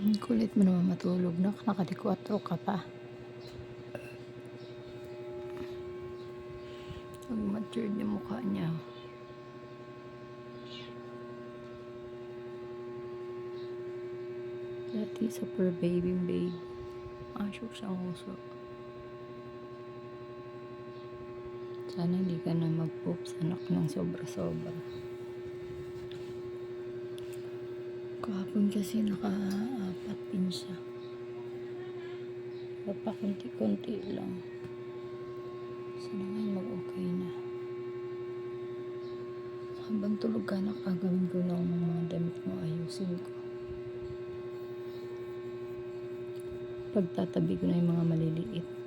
Ang kulit mo naman matulog na. Nakatikwatro ka pa. Ang matured yung mukha niya. Dati super baby baby. Asok siyang uso. Sana hindi ka na mag-poops anak ng sobra-sobra. Kahapon kasi naka-apat din siya. Papakunti-kunti lang. Sana ngayon mag-okay na. Habang tulog ka, nakagawin ko ng mga damit mo, ayusin ko. Pagtatabi ko na yung mga maliliit.